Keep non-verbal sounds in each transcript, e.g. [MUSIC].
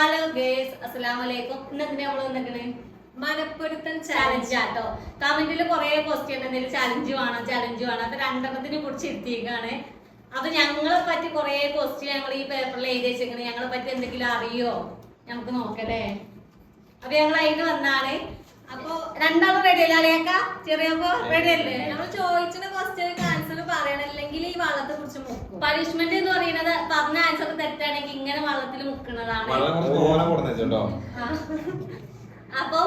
Hello guys അസ്സലാമു അലൈക്കും ഇന്ന് എന്തിനാ നമ്മൾ വന്നിക്കണേ? മനപ്പൊരുത്തൻ ചാലഞ്ച് ആട്ടോ. കമന്റിൽ കുറെ ക്വസ്റ്റ്യൻ എന്തെങ്കിലും ചാലഞ്ച് വേണം ചാലഞ്ച് വേണം. അപ്പൊ രണ്ടെണ്ണത്തിനെ കുറിച്ച് എത്തിയേക്കാണ് അപ്പൊ ഞങ്ങളെ പറ്റി കുറെ ക്വസ്റ്റ്യൻ ഞങ്ങൾ ഈ പേപ്പറിൽ എഴുതി വെച്ചേക്കണേ. ഞങ്ങളെ പറ്റി എന്തെങ്കിലും അറിയോ? നമുക്ക് നോക്കല്ലേ അപ്പൊ ഞങ്ങൾ അതിന് വന്നാണ്. അപ്പൊ രണ്ടാളും റെഡി അല്ലേ അറിയാക്ക ചെറിയപ്പോ റെഡി അല്ലേ? നമ്മൾ ചോദിച്ചിട്ട് ക്വസ്റ്റ്യൻ പറയണില്ലെങ്കിൽ ഈ വള്ളത്തെ കുറിച്ച് മുക്കും. പണിഷ്മെന്റ് എന്ന് പറയുന്നത് പറഞ്ഞ ആൻസർ തെറ്റാണെങ്കിൽ ഇങ്ങനെ വള്ളത്തിൽ മുക്കുന്നതാണ്. അപ്പൊ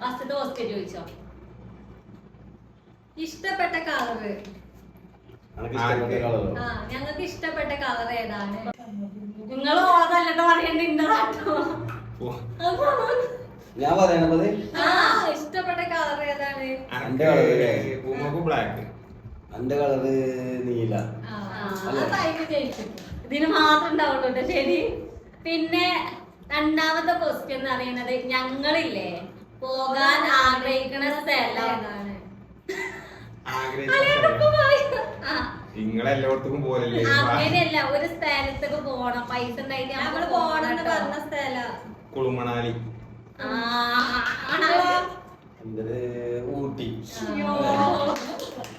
ഫസ്റ്റത്തെ ക്വസ്റ്റ്യൻ ചോദിച്ചോ? ഇഷ്ടപ്പെട്ട? ആ ഞങ്ങൾക്ക് ഇഷ്ടപ്പെട്ട കളർ ഏതാണ്? നിങ്ങൾ ഓതല്ലോ പറയേണ്ടി ഇന്നതാട്ടോ ഞാൻ പറയണത് ആ ഇഷ്ടപ്പെട്ട കളർ ഏതാണ്? ബ്ലാക്ക് എന്റെ കളറ് നീല. ആ, അല്ലേ? അത് ഇതിന് മാത്രം ഉണ്ടാവുള്ളൂ ശരി. പിന്നെ രണ്ടാമത്തെ ക്വസ്റ്റ്യൻ എന്ന് പറയുന്നത് ഞങ്ങളില്ലേ പോകാൻ ആഗ്രഹിക്കുന്ന സ്ഥലം. നിങ്ങളെല്ലായിടത്തും പോലല്ലേ അങ്ങനെയല്ല ഒരു സ്ഥലത്തേക്ക് പോണം. പൈസ ഉണ്ടായിട്ട് ഞങ്ങൾ നമുക്ക് പോണെന്ന് പറഞ്ഞ സ്ഥലം. കുളുമണാലി? ഊട്ടി.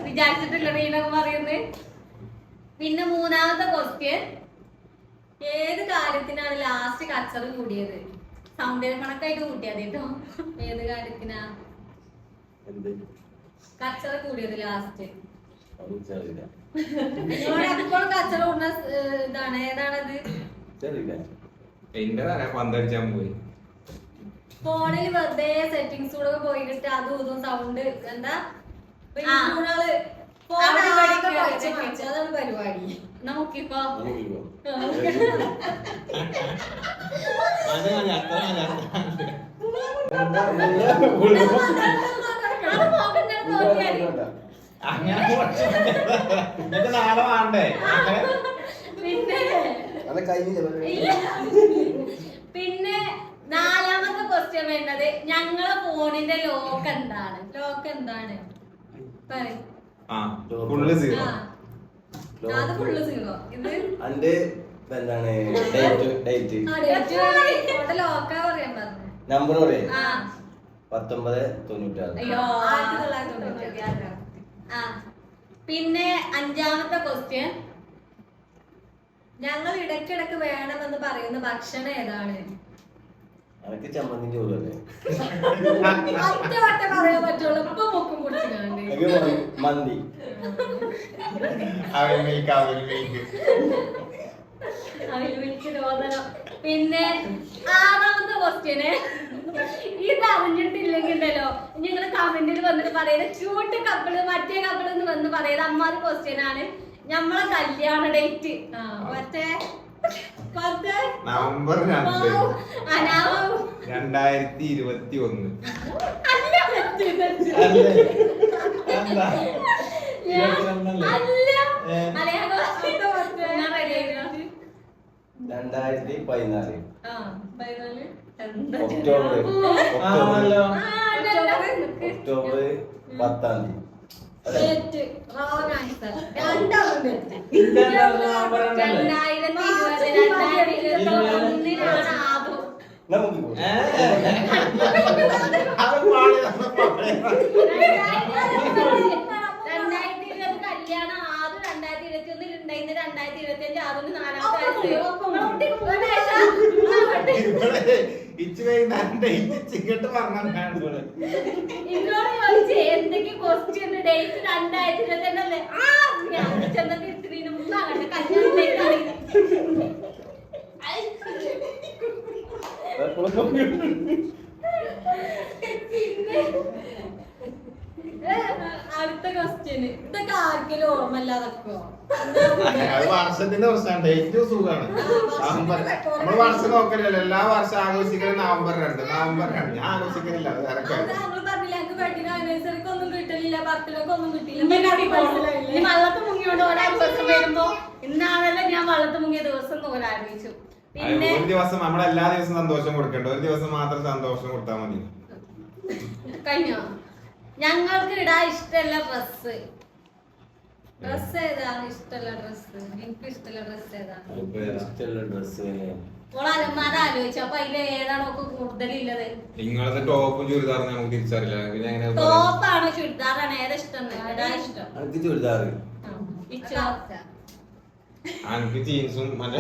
വിചാരിച്ചിട്ടില്ല റീനൊക്കെ പറയുന്നത്. പിന്നെ മൂന്നാമത്തെ ക്വസ്റ്റ്യൻ ഏത് കാര്യത്തിനാണ് ലാസ്റ്റ് കച്ചറ് കൂടിയത്? സൗന്ദര്യ കണക്കായിട്ട് കൂട്ടിയാൽ കേട്ടോ. ഏത് കാര്യത്തിനാ? എന്ത്? കച്ചറ കൂടിയത് ലാസ്റ്റ് കച്ചറ കൂടുന്ന ഇതാണ്. ഏതാണത്? പന്തടിച്ചാൻ പോയി. ഫോണിൽ വെറുതെ സെറ്റിംഗ്സ് കൂടെ പോയിട്ട് അതും ഇതും സൗണ്ട് എന്താ? അതാണ് പരിപാടി. നമുക്കിപ്പോ അങ്ങനെ നാളെ വേണ്ടേ പിന്നെ നാലാമത്തെ ക്വസ്റ്റ്യൻ വേണ്ടത് ഞങ്ങളെ ഫോണിന്റെ ലോക്ക് എന്താണ്? ലോക്ക് എന്താണ്. ആ ഫുള്ള് സീറോ ആ. അത് ഫുള്ള് സീറോ ഇത് അന്റെ എന്താണ് ഡേറ്റ് ഡേറ്റ് നമ്പർ പറയേ. പത്തൊമ്പത് തൊണ്ണൂറ്റാറ്. പിന്നെ അഞ്ചാമത്തെ ക്വസ്റ്റ്യൻ ഞങ്ങൾ ഇടയ്ക്കിടയ്ക്ക് വേണമെന്ന് പറയുന്ന ഭക്ഷണം ഏതാണ്? അനക്ക് ചമ്മന്തിന്റെ മ- മന്തി. പിന്നെ ആറാമത്തെ ക്വസ്റ്റ്യന് ഇത് അറിഞ്ഞിട്ടില്ലെങ്കിൽ ഉണ്ടല്ലോ നിങ്ങൾ കമന്റിൽ വന്നിട്ട് പറയുന്നത് ചൂട്ട് കപ്പിൾ മറ്റേ കപ്പിൾ എന്ന് വന്ന് പറയുന്നത് അമ്മാത് ക്വസ്റ്റ്യൻ ആണ്. നമ്മളെ കല്യാണ ഡേറ്റ് മറ്റേ നവംബർ രണ്ട്. രണ്ടായിരത്തി ഇരുപത്തി ഒന്ന്. രണ്ടായിരത്തി പതിനാല്. ഒക്ടോബർ? ഒക്ടോബർ. പത്താം തീയതി. രണ്ടായിരത്തി ചോദിച്ചു എന്തൊക്കെ ക്വസ്റ്റ്യൻ ഡേറ്റ് രണ്ടായിരത്തി ഇരുപത്തി രണ്ടല്ലേ ആ ഞാൻ മുമ്പ് അങ്ങനെ കല്യാണം date അറിയില്ല. അടുത്ത ക്വസ്റ്റ്യൻ ഇതൊക്കെ ആർക്കെങ്കിലും ഓർമ്മല്ലാതൊക്കെ അത് വർഷത്തിന്റെ പ്രശ്നമാണ്. ഡേറ്റ് സുഖമാണ്. നവംബർ. നമ്മൾ വർഷം നോക്കലല്ലോ? എല്ലാ വർഷം ആഘോഷിക്കുന്നത് നവംബർ രണ്ട്. നവംബർ രണ്ട്. ഞാൻ ആഘോഷിക്കുന്നില്ല ഒന്നും കിട്ടില്ല ഒന്നും കിട്ടില്ല വള്ളത്ത് മുങ്ങിയോണ്ട് ഓരോ ദിവസം വരുമ്പോ ഇന്നാണല്ലോ ഞാൻ വള്ളത്ത് മുങ്ങിയ ദിവസം എന്ന് ഒരു ദിവസം നമ്മൾ എല്ലാ ദിവസവും സന്തോഷം കൊടുക്കണ്ട. ഒരു ദിവസം മാത്രം സന്തോഷം കൊടുത്താൽ മതി. കഴിഞ്ഞോ? ഞങ്ങൾക്ക് ഇടാൻ ഇഷ്ടമല്ല ഡ്രസ് ഡ്രസ് ഏതാണ് ഇഷ്ടമുള്ള ഡ്രസ് എനിക്ക് ഇഷ്ടമുള്ള ഡ്രസ് ഏതാണ് ഒക്കെ കൂടുതലുള്ളത് നിങ്ങളത് ടോപ്പും ചുരിദാറും നമുക്ക് തിരിച്ചറിയില്ല. പിന്നെ എങ്ങനെ ടോപ്പാണോ ചുരിദാറാണ്. ഏതാ ഇഷ്ടം? ഇഷ്ടം. എനിക്ക് എനിക്ക് ജീൻസും മറ്റേ?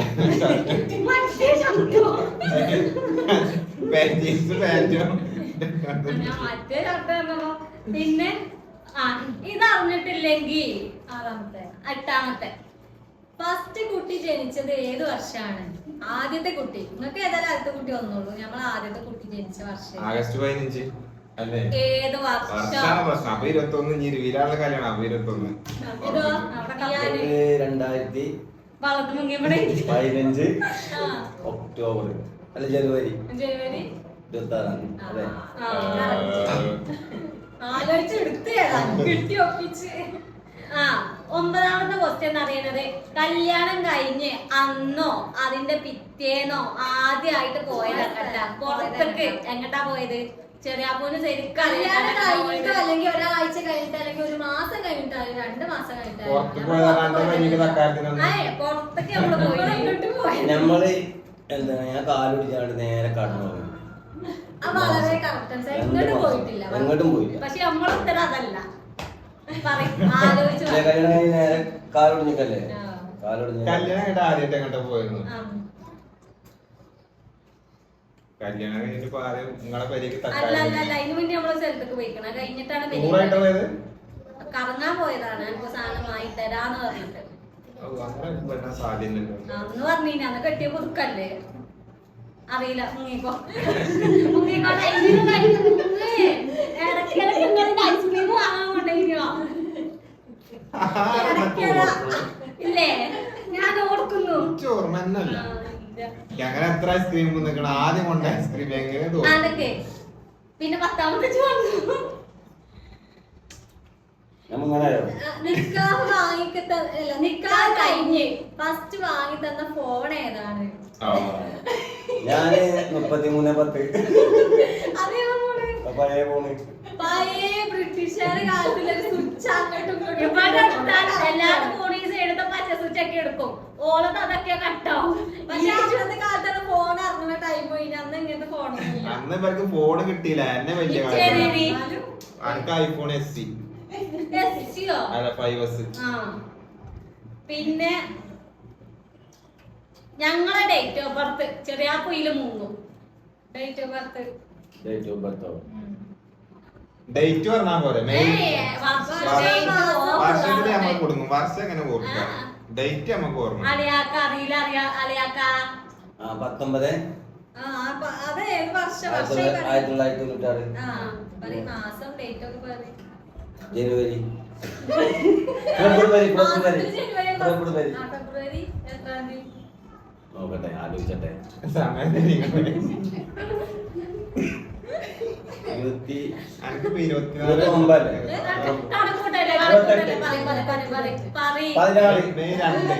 ജീൻസ് ഞാൻ മറ്റേ ഷർട്ട് പിന്നെ ആ ഇതറിഞ്ഞിട്ടില്ലെങ്കി ആറാമത്തെ എട്ടാമത്തെ. ഫസ്റ്റ് കുട്ടി ജനിച്ചത് ഏത് വർഷമാണ്? ആദ്യത്തെ കുട്ടി. നിങ്ങൾക്ക് ഏതായാലും ആദ്യത്തെ കുട്ടി വന്നോളൂ. നമ്മൾ ആദ്യത്തെ കുട്ടി ജനിച്ച വർഷം. ആഗസ്റ്റ് പതിനഞ്ച് അല്ലേ? ഏത് വർഷം? ഇരുപത്തി ഒന്ന് ഇരുവിലാണ് കല്യാണം. ഇരുപത്തി ഒന്ന് ഇതോ ഇത് രണ്ടായിരത്തി മുങ്ങി ഇവിടെ പതിനഞ്ച് ഒക്ടോബർ അല്ല ജനുവരി. ജനുവരി? ഇരുപത്തി ആറാം അല്ലേ? ആ. ആലോചിച്ചെടുത്ത് കിട്ടി ഒപ്പിച്ച്. ആ ഒമ്പതാമത്തെ ക്വസ്റ്റ്യൻ അറിയണത് കല്യാണം കഴിഞ്ഞ് അന്നോ അതിന്റെ പിറ്റേന്നോ ആദ്യമായിട്ട് പോയത് പുറത്തേക്ക് എങ്ങട്ടാ പോയത്? ചെറിയാപ്പൂന് ശരിക്കും അല്ലെങ്കിൽ ഒരാഴ്ച കഴിഞ്ഞിട്ട് അല്ലെങ്കിൽ ഒരു മാസം കഴിഞ്ഞിട്ട് അല്ലെങ്കിൽ രണ്ട് മാസം കഴിഞ്ഞിട്ട്. പുറത്തേക്ക് നമ്മൾ പോയി അങ്ങോട്ട് പോയി? നമ്മൾ എന്താ ഞാൻ കാലുപിടിച്ചാണ്ട് നേരെ കടന്നു എങ്ങോട്ടും പോയില്ല. പക്ഷെ നമ്മളെ ഉത്തരം അതല്ല. നേരെ കാലുടിഞ്ഞിട്ടല്ലേ. കാലുടിഞ്ഞ കല്യാണം കഴിഞ്ഞിട്ട് ആദ്യമായിട്ട് എങ്ങോട്ടാ പോയിരുന്നു. കല്യാണം കഴിഞ്ഞിട്ട് ഇപ്പൊ ആദ്യം നിങ്ങളെ പേരേക്ക് അല്ല അല്ല അല്ല. അതിന് മുന്നേ നമ്മൾ സ്ഥലത്തേക്ക് പോയിക്കണം. കഴിഞ്ഞിട്ടാണ് കറങ്ങാൻ പോയതാണ്. എനിക്ക് സാധനം വാങ്ങി തരാന്ന് പറഞ്ഞിട്ട്. ഔ, അങ്ങനെ വരാൻ സാധ്യതയുണ്ടല്ലോ അന്ന് പറഞ്ഞീന. അന്ന് കെട്ടിയ പുതുക്കല്ലേ? അറിയില്ല. മുങ്ങിക്കോ. മുങ്ങിക്കോ. ഐസ്ക്രീം വാങ്ങാൻ കൊണ്ടിരിക്കോ ഇല്ലേ? ഞാൻ ഓർക്കുന്നു. അങ്ങനെ എത്ര ഐസ്ക്രീം നിൽക്കണം ആദ്യം കൊണ്ട് ഐസ്ക്രീം എങ്ങനെ അതൊക്കെ. പിന്നെ പത്താമത്തെ വന്നു. നമ്മങ്ങനായോ നിക്കാഹ് വാങ്ങിക്കത്ത അല്ല നിക്കാഹ് കഴിഞ്ഞ് ഫസ്റ്റ് വാങ്ങി തന്ന ഫോൺ ഏതാണ്? ആ. ഞാൻ മുപ്പത്തിമൂന്ന് പത്ത്. പഴയ ഫോണ് പഴയ ബ്രിട്ടീഷുകാരുടെ കാലത്തിലെ സ്വിച്ച് അങ്ങോട്ടും എല്ലാവരും പോണീസ് എടുത്ത പച്ച സ്വിച്ച് ഒക്കെ എടുക്കും. ഓളത് അതൊക്കെ കട്ടാവും പക്ഷെ അന്നത്തെ കാലത്താണ് ഫോൺ ഇറങ്ങുന്ന ടൈം പോയി അന്ന് ഇങ്ങനത്തെ ഫോൺ അന്ന് ഇവർക്ക് ഫോൺ കിട്ടിയില്ല. എന്നെ വലിയ ഐഫോൺ എസ് സി പിന്നെ ഞങ്ങളെ ഡേറ്റ് ഓഫ് ബർത്ത് ചെറിയ കുയിൽ മൂന്നും date of birth date of birth date പറഞ്ഞാ പോരെ. വർഷത്തിൽ നമ്മൾ കൊടുക്കും. വർഷം എങ്ങനെ ആ. ഡേറ്റ് നമുക്ക് ഓർമ്മ അളിയാക്ക അറിയില്ല അറിയാ അളിയാക്ക. ആ പത്തൊമ്പത്. ഏത് വർഷം ആയിരത്തി വർഷം തൊള്ളായിരത്തി ആയിരത്തി തൊള്ളായിരത്തി തൊണ്ണൂറ്റാറ് ആ പറയും മാസം ഡേറ്റ് ഒക്കെ പറയും. ജനുവരി. [LAUGHS] ഫെബ്രുവരി ഫെബ്രുവരി. ജനുവരി ഫെബ്രുവരി. ആ ഫെബ്രുവരി എത്രാം തീയതി നോക്കട്ടെ ആലോചിച്ചട്ടെ. സമയം. [LAUGHS] ഇരുപത്തി എനിക്കിപ്പോ ഇരുപത്തിനാല്. പതിനാറ് മെയ് രണ്ട്.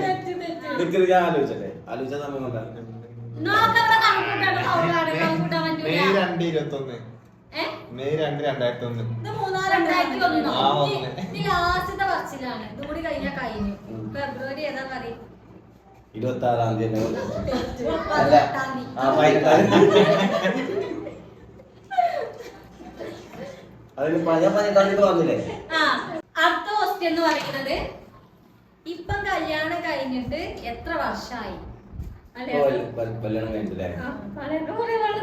ആലോചിച്ചട്ടെ. ആലോചിച്ച സൗണ്ടാണ്, കണക്കൂട്ടാൻ മെയ് രണ്ട് ഇരുപത്തി ഒന്ന് ഏ? മെയ് രണ്ട് രണ്ടായിരത്തി ഒന്ന് ലാസ്റ്റത്തെ വർച്ചിലാണ് ഇത് കൂടി കഴിഞ്ഞാൽ കഴിഞ്ഞു. ഫെബ്രുവരി ഏതാ പറയും? ഇരുപത്തി ആറാം തീയതി [LAUGHS] അതിന് പഴയ പതിനെട്ടാം തീയതി വന്നില്ലേ? ആ, അടുത്ത ക്വസ്റ്റ്യൻ എന്ന് പറയുന്നത് ഇപ്പം കല്യാണം കഴിഞ്ഞിട്ട് എത്ര വർഷമായി കല്യാണം കഴിഞ്ഞില്ലേ.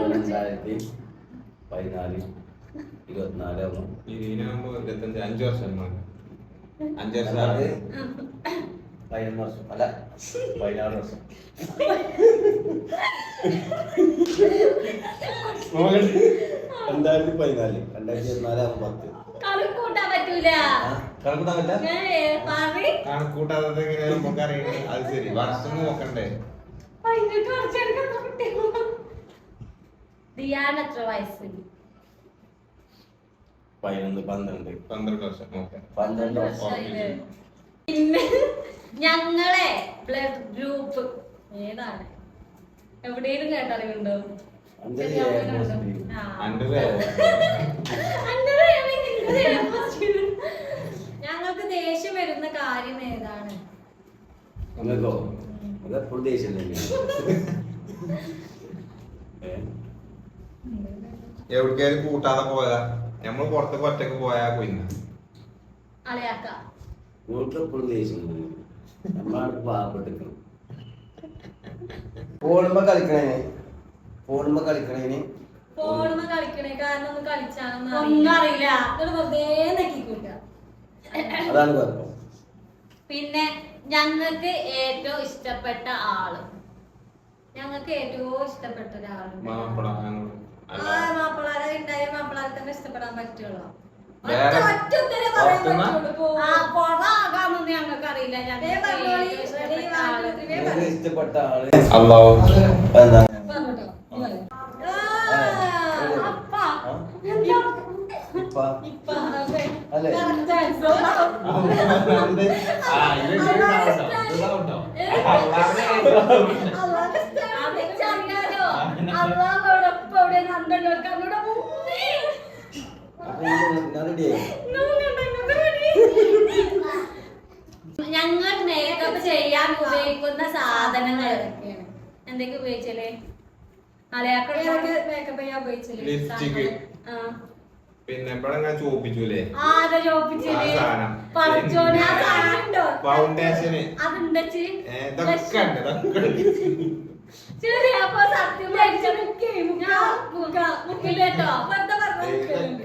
രണ്ടായിരത്തി പതിനാല് ഇരുപത്തിനാല് ആവുമ്പോ ഇതിനാകുമ്പോ ഇരുപത്തഞ്ച് അഞ്ചു വർഷം അഞ്ച് വർഷം. പതിനൊന്ന് വർഷം. അല്ല പതിനാറ് വർഷം. [LAUGHS] രണ്ടായിരത്തി പതിനാല് രണ്ടായിരത്തി പതിനാല് പത്ത്. കണക്കൂട്ടാൻ പറ്റൂല. എങ്ങനെയാ അത് ശരി വർഷം നോക്കണ്ടേ? പതിനെട്ട് വർഷം എടുക്കുന്ന കുട്ടികളാ. ദിയാൻ എത്ര വയസ്സ്? പതിനൊന്ന് പന്ത്രണ്ട്. പന്ത്രണ്ട് വർഷം ഓക്കെ. പന്ത്രണ്ട് വർഷം. വർഷമായില്ലേ? പിന്നെ ഞങ്ങളെ ബ്ലഡ് ഗ്രൂപ്പ് ഏതാണ്? എവിടെയും കേട്ടറിവുണ്ടോ? ഞങ്ങൾക്ക് ദേഷ്യം വരുന്ന കാര്യം ഏതാണ്? ദേഷ്യം എവിടേക്കായാലും കൂട്ടാതെ പോയാ. നമ്മൾ പുറത്തേക്ക് ഒറ്റയ്ക്ക് പോയാ കുഞ്ഞ അളയാക്ക. വീട്ടിലെപ്പോഴും ദേഷ്യം വരും. നമ്മളാണ് പാവപ്പെട്ടു ഫോണുമ്പോ കളിക്കണേന് ഫോണുമ്പോ കളിക്കണേന്. ഫോണുമ്മ കളിക്കണേ കാരണം ഒന്ന് കളിച്ചാണെന്ന് ഒന്നും അറിയില്ല. നിങ്ങൾ വെറുതെ നക്കിക്കൂട്ട. അതാണ് കുഴപ്പം. പിന്നെ ഞങ്ങൾക്ക് ഏറ്റവും ഇഷ്ടപ്പെട്ട ആൾ. ഞങ്ങൾക്ക് ഏറ്റവും ഇഷ്ടപ്പെട്ട ഒരാൾ. മാപ്പിളാരെ ഉണ്ടായ മാപ്പിളാരെ തന്നെ ഇഷ്ടപ്പെടാൻ പറ്റുള്ളൂ. ഒറ്റ ഉത്തരേ പറയാൻ പുറത്തുനിന്ന്? പറ്റുള്ളൂ പോ. ആ പുറ ആകാമെന്ന് ഞങ്ങൾക്ക് അറിയില്ല ദേ പറഞ്ഞോളി, ready, one, two, three, വേഗം നിങ്ങൾക്ക് പറ. ഇഷ്ടപ്പെട്ട ആൾ അല്ലാഹു എന്താ പറഞ്ഞോട്ടോ, നീ പറ. ആ, ആ, അപ്പ ആ? എന്താ ഇപ്പ ഇപ്പൊ അതെ. അല്ലേ? Correct answer. ആ ഇത് ഇതാവട്ടോ അള്ളാന്റെ style. അറിയാലോ അള്ളാഹോടൊപ്പം അവിടെ നന്ദനോർക്ക് അങ്ങോട്ട് മുന്നേ അപ്പൊ ഇത് ഞാൻ റെഡിയായി ഞങ്ങൾ മേക്കപ്പ് ചെയ്യാൻ ഉപയോഗിക്കുന്ന സാധനങ്ങൾ ഏതൊക്കെയാണ്? എന്തൊക്കെ ഉപയോഗിച്ചല്ലേ ഏതൊക്കെ മേക്കപ്പ് ചെയ്യാൻ ഉപയോഗിച്ചില്ലേ? പിന്നെ ഇവിടെ ഇങ്ങനെ ചോപ്പിച്ചൂലേ? ഫൗണ്ടേഷന് ഇതൊക്കെ ഉണ്ട് ഇതൊക്കെ ഉണ്ട്.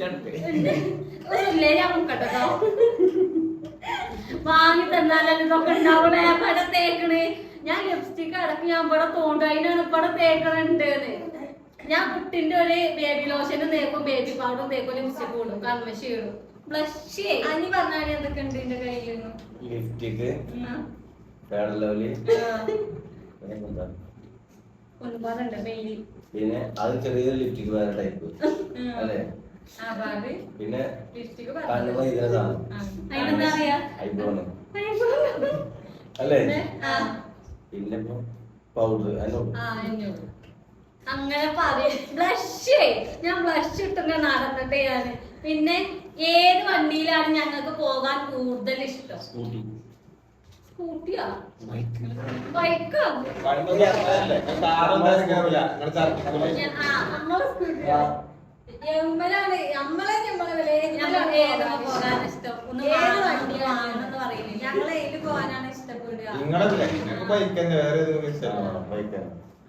ഞാൻ വാങ്ങി തന്നാലല്ലേ ഇതൊക്കെ ഉണ്ടാവണേ. ഇവിടെ തേക്കണേ. ഞാൻ ലിപ്സ്റ്റിക് അടക്കി ഞാൻ ഇവിടെ തോണ്ടും അതിനാണ് ഇവിടെ തേക്കണുണ്ട് ഞാൻ കുട്ടിന്റെ ഒരു ബേബി ലോഷനും തേക്കും ബേബി പൗഡറും തേക്കും ലിപ്സ്റ്റിക് ഇടും കൺമശി ഇടും. ബ്ലഷ് അനി പറഞ്ഞാൽ എന്തൊക്കെ ഉണ്ട് എന്റെ ഒരുപാടുണ്ട് മെയിലി. പിന്നെ അത് ചെറിയൊരു ലിപ്സ്റ്റിക് വേറെ ടൈപ്പ് അല്ലേ? പിന്നെ അല്ലേ? ആ. പിന്നെ പൗഡർ അതിനോട് അങ്ങനെ പറയും. ബ്ലഷ് ഞാൻ ബ്ലഷ് ഇട്ടിങ്ങനെ നടന്നിട്ട് ഞാൻ. പിന്നെ ഏത് വണ്ടിയിലാണ് ഞങ്ങൾക്ക് പോകാൻ കൂടുതൽ ഇഷ്ടം? സ്കൂട്ടി. സ്കൂട്ടിയാ? ബൈക്കാ നമ്മളെ സ്കൂട്ടിയാ എമ്മലാണ് നമ്മളെ നമ്മളെ വില ഞങ്ങൾ ഏതാ പോകാൻ ഇഷ്ടം? ഒന്ന് ഏത് വണ്ടിയാണെന്ന് പറയുന്നത് ഞങ്ങളെ ഇതിൽ പോകാനാണ് ഇഷ്ടപ്പെടുക?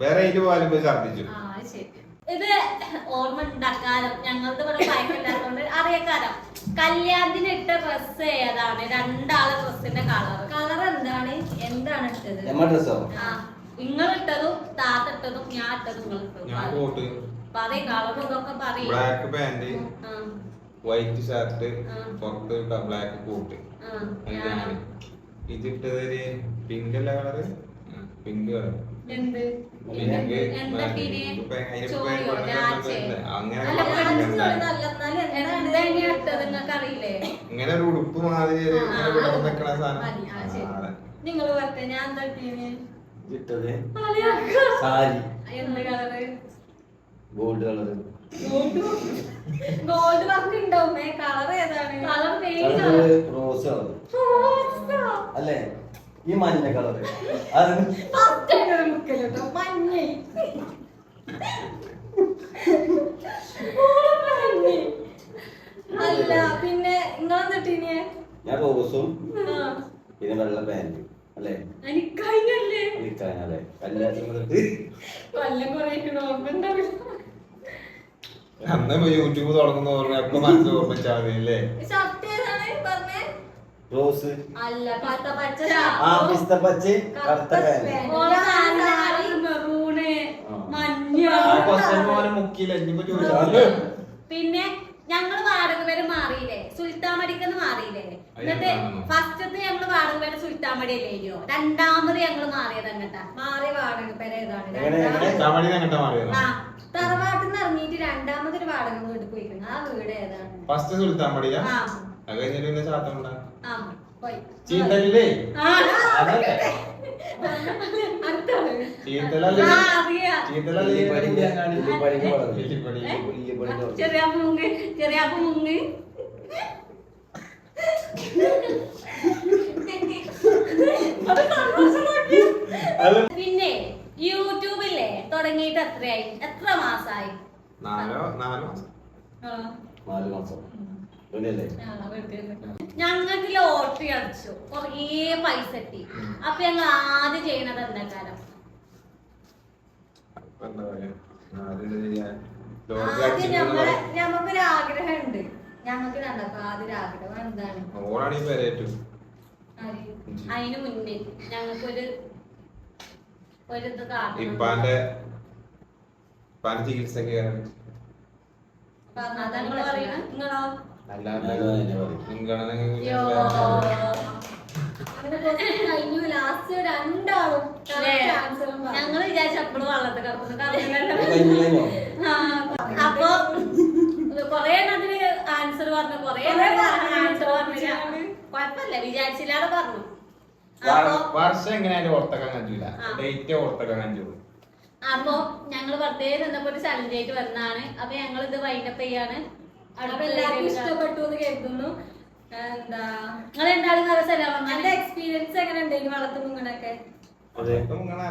വേറെ പോയാലും പോയി ഛർദ്ദിച്ചു. ഇത് ഓർമ്മ ഉണ്ടാക്കാനും ഞങ്ങളുടെ ഇവിടെ ഭയങ്കരമില്ലാത്തതുകൊണ്ട് അറിയക്കാരം കല്യാണത്തിന് ഇട്ട ഡ്രസ് ഏതാണ്? രണ്ടാളെ ഡ്രസ്സിന്റെ കളർ കളർ എന്താണ്? എന്താണ് ഇട്ടത്? നിങ്ങൾ ഇട്ടതും താത്ത ഇട്ടതും ഞാൻ ഇട്ടതും നിങ്ങൾ ഇട്ടതും. കോട്ട് പറയും കളറും ഇതൊക്കെ പറയും. ബ്ലാക്ക് പാന്റ് വൈറ്റ് ഷർട്ട് പുറത്ത് ബ്ലാക്ക് കോട്ട് ഇതിട്ടതൊരു പിങ്ക് അല്ല കളറ് പിങ്ക് ഇങ്ങനെ ഒരു ഉടുപ്പ് മാതിരി നിക്കണ സാധനം. നിങ്ങൾ പറഞ്ഞ ഞാൻ? ഇട്ടത്. സാരി. എന്ത് colour? Gold colour gold work ഉണ്ടാവുമേ colour ഏതാണ്? കളർ റോസ് കളർ അല്ലേ? ഈ മഞ്ഞ. കളർ അത്. അല്ല പിന്നെ ഞാൻ റോസും പിന്നെ വെള്ള പാന്റ് അല്ലേ? എനിക്ക് കഴിഞ്ഞല്ലേ നിൽക്കാൻ അല്ലേ കല്യാണത്തിന് കൊല്ലം കുറേ ഓർമ്മ ഉണ്ടാവില്ല അന്ന് ഇപ്പൊ യൂട്യൂബ് തുടങ്ങുന്ന ഓർമ്മ എപ്പോ മനസ്സിൽ ഓർമ്മിച്ചാൽ മതി അല്ലേ സത്യം പറഞ്ഞേ. റോസ് അല്ല പച്ച പച്ച ആ പിസ്ത പച്ച കറുത്ത മെറൂണ്. മഞ്ഞ. പിന്നെ ഞങ്ങൾ വാടക പേര് മാറിയില്ലേ? സുൽത്താമടിക്കെന്ന് മാറിയില്ലേ? എന്നിട്ട്? ഫസ്റ്റത്തെ ഞങ്ങൾ വാടക സുൽത്താൻ സുൽത്താമടി അല്ലേയോ രണ്ടാമത് ഞങ്ങൾ മാറിയത് അങ്ങട്ടാ മാറി വാടക പേര് ഏതാണ്? ആ തറവാട്ടിൽ നിന്ന് ഇറങ്ങിയിട്ട് രണ്ടാമതൊരു വാടക വീട് പോയിക്കണം. ആ വീട് ഏതാണ്? ഫസ്റ്റ് സുൽത്താൻ മടിയാ ആ. അത് കഴിഞ്ഞിട്ട് പിന്നെ ചീത്തലില്ലേ ചീത്തലല്ലേ. ചീത്തലല്ലേ. ചെറിയ മുങ്ങ്. ചെറിയ മുങ്ങ്. പിന്നെ യൂട്യൂബില്ലേ? തുടങ്ങിയിട്ട് എത്രയായി? എത്ര മാസായി? നാലോ നാല് മാസം. നാല് മാസം. ഞങ്ങൾക്ക് ലോട്ടറി അടിച്ചു. കൊറേ പൈസ എത്തി അപ്പൊ ഞങ്ങൾ ആദ്യം ചെയ്യണത് എന്താ കാലം ആദ്യം നമ്മളെ നമുക്കൊരു ആഗ്രഹം ഉണ്ട് ഞങ്ങൾക്ക് രണ്ടാക്കും ആദ്യം ഒരു ആഗ്രഹം എന്താണ്? അതിന് മുന്നേ ഞങ്ങൾക്കൊരു ഒരു ഇത് അതാ നിങ്ങൾ ഞങ്ങൾ വിചാരിച്ച അപ്പോഴും അപ്പൊ കൊറേ അതിന് ആൻസർ പറഞ്ഞു കൊറേ ആൻസർ പറഞ്ഞു. ആൻസർ പറഞ്ഞില്ല കൊഴപ്പല്ല വിചാരിച്ചില്ലാതെ പറഞ്ഞു. വർഷം എങ്ങനെയാലും ഓർത്തക്കാൻ കഴിയൂല ഡേറ്റ് ഓർത്തക്കാൻ കഴിയുള്ളൂ അപ്പൊ ഞങ്ങൾ വെറുതെ നിന്നപ്പോ ഒരു ചലഞ്ച് ആയിട്ട് വന്നാണ് അപ്പൊ ഞങ്ങൾ ഇത് വൈൻഡപ്പ് ചെയ്യാണ്. അപ്പൊ എല്ലാവർക്കും ഇഷ്ടപ്പെട്ടു എന്ന് കരുതുന്നു. എന്താ? നിങ്ങൾ രണ്ടാളും നല്ല എന്റെ എക്സ്പീരിയൻസ് എങ്ങനെ ഉണ്ടായിരുന്നു വളർത്തു മുങ്ങണൊക്കെ നല്ല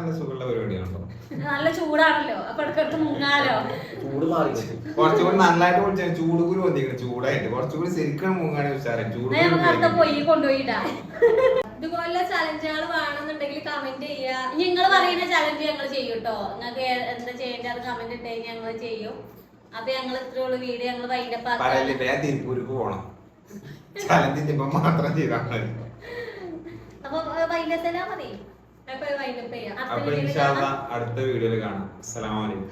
നല്ല ചൂടാണല്ലോ. അപ്പൊ ഇടക്കിടക്ക് മുങ്ങാലോ? ചൂട് മാറി കുറച്ചുകൂടി നന്നായിട്ട് കുടിച്ചാൽ ചൂട് കൂടി വന്നിരിക്കണം. ചൂടായിട്ട്. കുറച്ചുകൂടി ശരിക്കും മുങ്ങാണ് ഉച്ചാരം ചൂട് നമുക്ക് അടുത്ത പൊയ്യി കൊണ്ടുപോയിട്ടാ ഇതുപോലുള്ള ചലഞ്ചുകൾ വേണമെന്നുണ്ടെങ്കിൽ കമന്റ് ചെയ്യുക നിങ്ങൾ പറയുന്ന ചലഞ്ച് ഞങ്ങൾ ചെയ്യും കേട്ടോ നിങ്ങൾക്ക് എന്താ ചെയ്യേണ്ടത്? കമന്റ് ഉണ്ടെങ്കിൽ ഞങ്ങൾ ചെയ്യും. അപ്പൊ ഞങ്ങൾ ഇത്രയുള്ള വീഡിയോ ഞങ്ങൾ തിരുപ്പൂർക്ക് പോണം. ചലഞ്ചിന്റെ ഇപ്പൊ മാത്രം ചെയ്താൽ മതി. അപ്പൊ അപ്പൊ അടുത്ത വീഡിയോയിൽ കാണാം. അസ്സലാമലൈക്കും